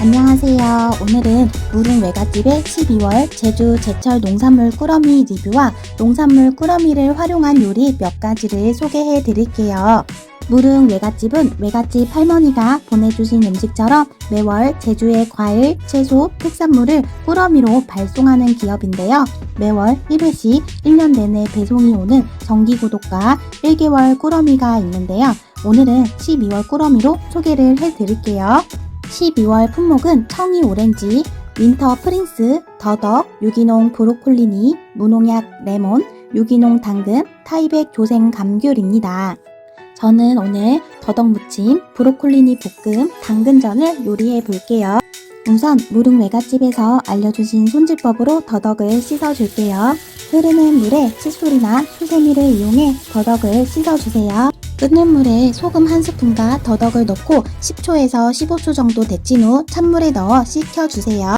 안녕하세요. 오늘은 무릉 외갓집의 12월 제주 제철 농산물 꾸러미 리뷰와 농산물 꾸러미를 활용한 요리 몇 가지를 소개해 드릴게요. 무릉 외갓집은 외갓집 할머니가 보내주신 음식처럼 매월 제주의 과일, 채소, 특산물을 꾸러미로 발송하는 기업인데요. 매월 1회씩 1년 내내 배송이 오는 정기구독과 1개월 꾸러미가 있는데요. 오늘은 12월 꾸러미로 소개를 해 드릴게요. 12월 품목은 청이 오렌지, 윈터 프린스, 더덕, 유기농 브로콜리니, 무농약 레몬, 유기농 당근, 타이백 조생 감귤입니다. 저는 오늘 더덕 무침, 브로콜리니 볶음, 당근전을 요리해 볼게요. 우선 무릉 외갓집에서 알려주신 손질법으로 더덕을 씻어줄게요. 흐르는 물에 칫솔이나 수세미를 이용해 더덕을 씻어주세요. 끓는 물에 소금 한 스푼과 더덕을 넣고 10초에서 15초 정도 데친 후 찬물에 넣어 식혀주세요.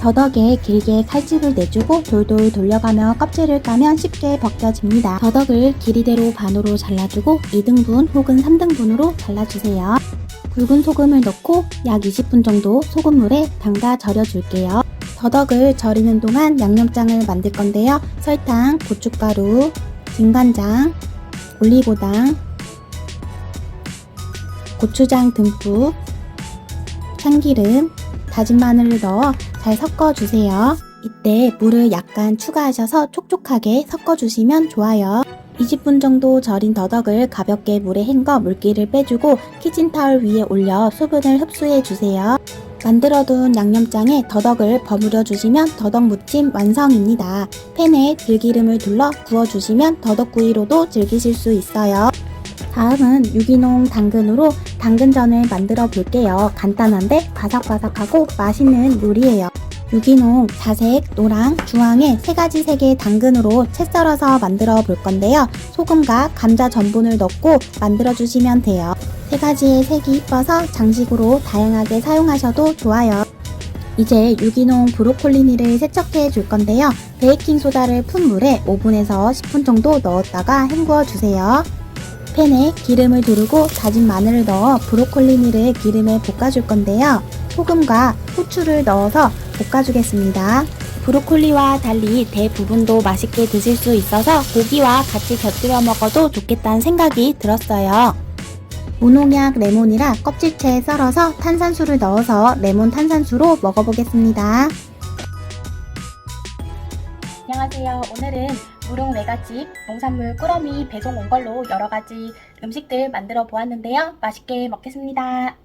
더덕에 길게 칼집을 내주고 돌돌 돌려가며 껍질을 까면 쉽게 벗겨집니다. 더덕을 길이대로 반으로 잘라주고 2등분 혹은 3등분으로 잘라주세요. 굵은 소금을 넣고 약 20분 정도 소금물에 담가 절여줄게요. 더덕을 절이는 동안 양념장을 만들 건데요. 설탕, 고춧가루, 진간장, 올리고당, 고추장 듬뿍, 참기름, 다진 마늘을 넣어 잘 섞어주세요. 이때 물을 약간 추가하셔서 촉촉하게 섞어주시면 좋아요. 20분 정도 절인 더덕을 가볍게 물에 헹궈 물기를 빼주고 키친타올 위에 올려 수분을 흡수해 주세요. 만들어둔 양념장에 더덕을 버무려 주시면 더덕 무침 완성입니다. 팬에 들기름을 둘러 구워주시면 더덕구이로도 즐기실 수 있어요. 다음은 유기농 당근으로 당근전을 만들어 볼게요. 간단한데 바삭바삭하고 맛있는 요리예요. 유기농, 자색, 노랑, 주황의 세 가지 색의 당근으로 채 썰어서 만들어 볼 건데요. 소금과 감자 전분을 넣고 만들어 주시면 돼요. 세 가지의 색이 이뻐서 장식으로 다양하게 사용하셔도 좋아요. 이제 유기농 브로콜리니를 세척해 줄 건데요. 베이킹소다를 푼 물에 5분에서 10분 정도 넣었다가 헹구어 주세요. 팬에 기름을 두르고 다진 마늘을 넣어 브로콜리니를 기름에 볶아줄 건데요. 소금과 후추를 넣어서 볶아주겠습니다. 브로콜리와 달리 대부분도 맛있게 드실 수 있어서 고기와 같이 곁들여 먹어도 좋겠다는 생각이 들었어요. 무농약 레몬이라 껍질째 썰어서 탄산수를 넣어서 레몬 탄산수로 먹어보겠습니다. 안녕하세요. 오늘은 무릉 외갓집 농산물 꾸러미 배송 온 걸로 여러 가지 음식들 만들어 보았는데요. 맛있게 먹겠습니다.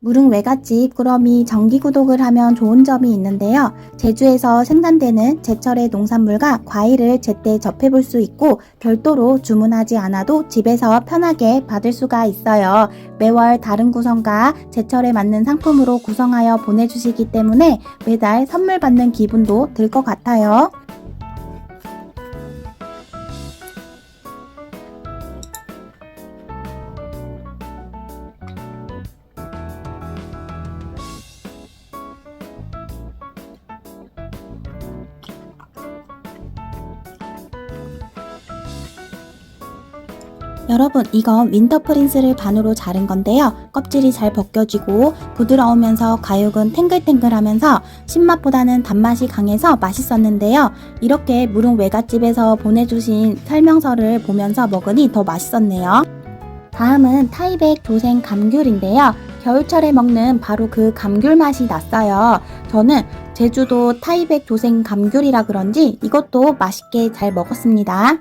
무릉 외갓집 꾸러미 정기 구독을 하면 좋은 점이 있는데요. 제주에서 생산되는 제철의 농산물과 과일을 제때 접해볼 수 있고 별도로 주문하지 않아도 집에서 편하게 받을 수가 있어요. 매월 다른 구성과 제철에 맞는 상품으로 구성하여 보내주시기 때문에 매달 선물 받는 기분도 들 것 같아요. 여러분 이건 윈터 프린스를 반으로 자른 건데요. 껍질이 잘 벗겨지고 부드러우면서 가육은 탱글탱글하면서 신맛보다는 단맛이 강해서 맛있었는데요. 이렇게 무릉 외갓집에서 보내주신 설명서를 보면서 먹으니 더 맛있었네요. 다음은 타이백 조생 감귤인데요. 겨울철에 먹는 바로 그 감귤 맛이 났어요. 저는 제주도 타이백 조생 감귤이라 그런지 이것도 맛있게 잘 먹었습니다.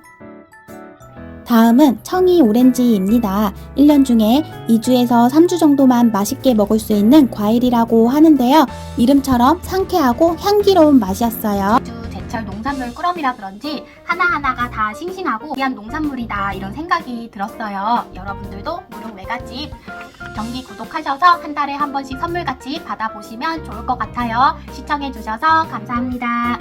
다음은 청이 오렌지입니다. 1년 중에 2주에서 3주 정도만 맛있게 먹을 수 있는 과일이라고 하는데요. 이름처럼 상쾌하고 향기로운 맛이었어요. 제철 농산물 꾸러미라 그런지 하나하나가 다 싱싱하고 귀한 농산물이다 이런 생각이 들었어요. 여러분들도 무릉 외갓집 정기 구독하셔서 한 달에 한 번씩 선물같이 받아보시면 좋을 것 같아요. 시청해주셔서 감사합니다.